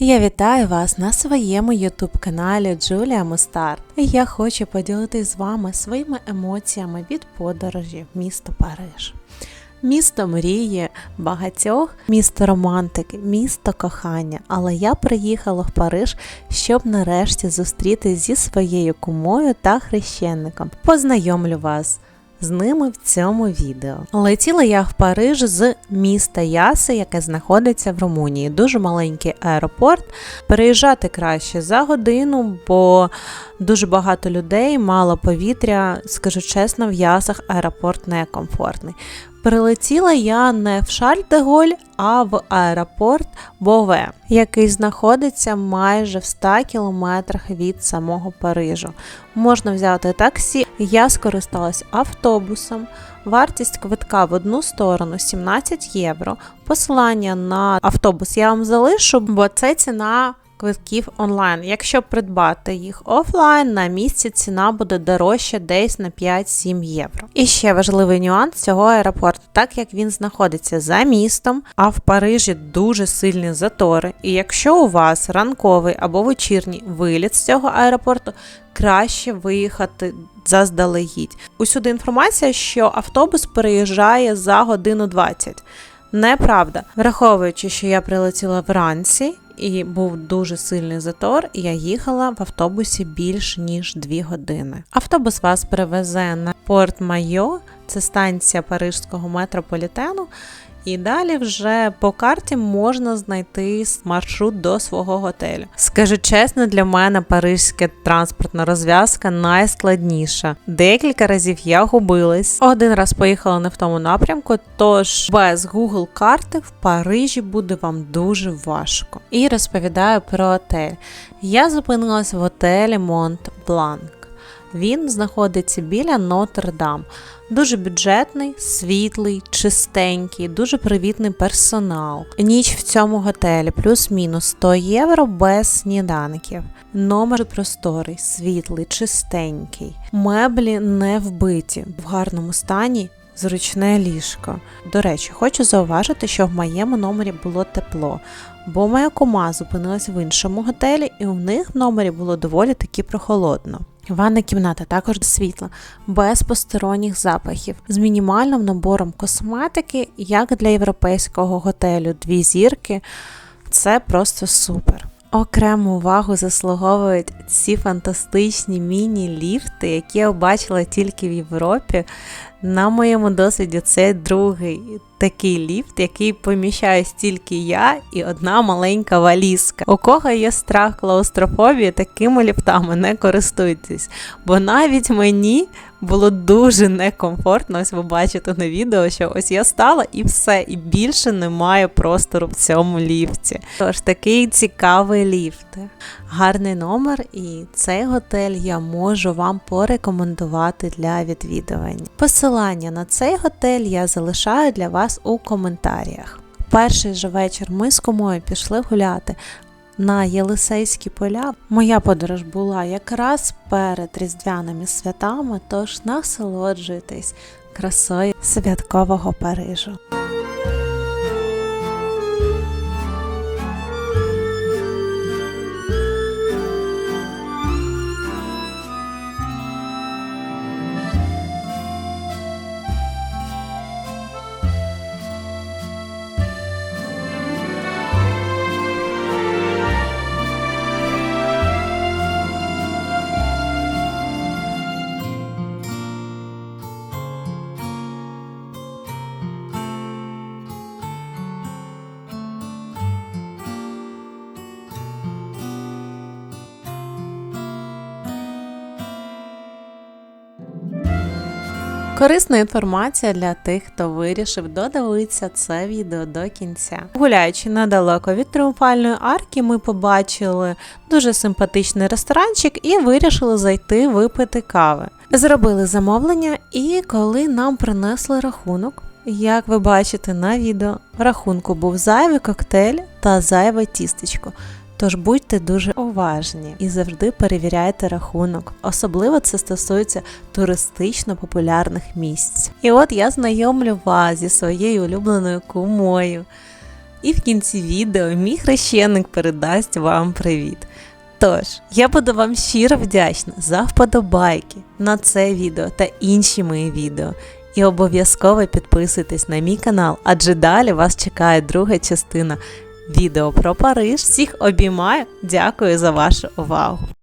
Я вітаю вас на своєму ютуб каналі Джулія Мустард. Я хочу поділитися з вами своїми емоціями від подорожі в місто Париж. Місто мрії багатьох, місто романтики, місто кохання. Але я приїхала в Париж, щоб нарешті зустрітися зі своєю кумою та хрещенником. Познайомлю вас з ними в цьому відео. Летіла я в Париж з міста Яси, яке знаходиться в Румунії. Дуже маленький аеропорт. Переїжджати краще за годину, бо дуже багато людей, мало повітря. Скажу чесно, в Ясах аеропорт некомфортний. Прилетіла я не в Шарль-де-Голь, а в аеропорт Бове, який знаходиться майже в 100 кілометрах від самого Парижу. Можна взяти таксі. Я скористалась автобусом. Вартість квитка в одну сторону 17 євро. Посилання на автобус я вам залишу, бо це ціна квитків онлайн. Якщо придбати їх офлайн, на місці ціна буде дорожча десь на 5-7 євро. І ще важливий нюанс цього аеропорту, так як він знаходиться за містом, а в Парижі дуже сильні затори. І якщо у вас ранковий або вечірній виліт з цього аеропорту, краще виїхати заздалегідь. Усюди інформація, що автобус переїжджає за годину 20. Неправда, враховуючи, що я прилетіла вранці і був дуже сильний затор, я їхала в автобусі більш ніж 2 години. Автобус вас привезе на Порт Майо, це станція парижського метрополітену. І далі вже по карті можна знайти маршрут до свого готелю. Скажу чесно, для мене парижська транспортна розв'язка найскладніша. Декілька разів я губилась. Один раз поїхала не в тому напрямку, тож без Google карти в Парижі буде вам дуже важко. І розповідаю про отель. Я зупинилась в готелі Монт Бланк. Він знаходиться біля Нотр-Дам. Дуже бюджетний, світлий, чистенький, дуже привітний персонал. Ніч в цьому готелі плюс-мінус 100 євро без сніданків. Номер просторий, світлий, чистенький. Меблі не вбиті, в гарному стані. Зручне ліжко. До речі, хочу зауважити, що в моєму номері було тепло, бо моя кума зупинилась в іншому готелі, і у них в номері було доволі таки прохолодно. Ванна кімната також світла, без посторонніх запахів, з мінімальним набором косметики, як для європейського готелю. Дві зірки це просто супер. Окрему увагу заслуговують ці фантастичні міні-ліфти, які я бачила тільки в Європі. На моєму досвіді це другий такий ліфт, який поміщає стільки я і одна маленька валізка. У кого є страх клаустрофобії, такими ліфтами не користуйтесь, бо навіть мені було дуже некомфортно. Ось ви бачите на відео, що ось я стала і все, і більше немає простору в цьому ліфті. Тож такий цікавий ліфт, гарний номер, і цей готель я можу вам порекомендувати для відвідування. Посилання на цей готель я залишаю для вас у коментарях. Перший же вечір ми з комою пішли гуляти на Єлисейські поля. Моя подорож була якраз перед різдвяними святами, тож насолоджуйтесь красою святкового Парижу. Корисна інформація для тих, хто вирішив додивитися це відео до кінця. Гуляючи недалеко від тріумфальної арки, ми побачили дуже симпатичний ресторанчик і вирішили зайти випити кави. Зробили замовлення, і коли нам принесли рахунок, як ви бачите на відео, в рахунку був зайвий коктейль та зайве тістечко. Тож будьте дуже уважні і завжди перевіряйте рахунок. Особливо це стосується туристично популярних місць. І от я знайомлю вас зі своєю улюбленою кумою. І в кінці відео мій хрещеник передасть вам привіт. Тож, я буду вам щиро вдячна за вподобайки на це відео та інші мої відео. І обов'язково підписуйтесь на мій канал, адже далі вас чекає друга частина відео про Париж. Всіх обіймаю, дякую за вашу увагу!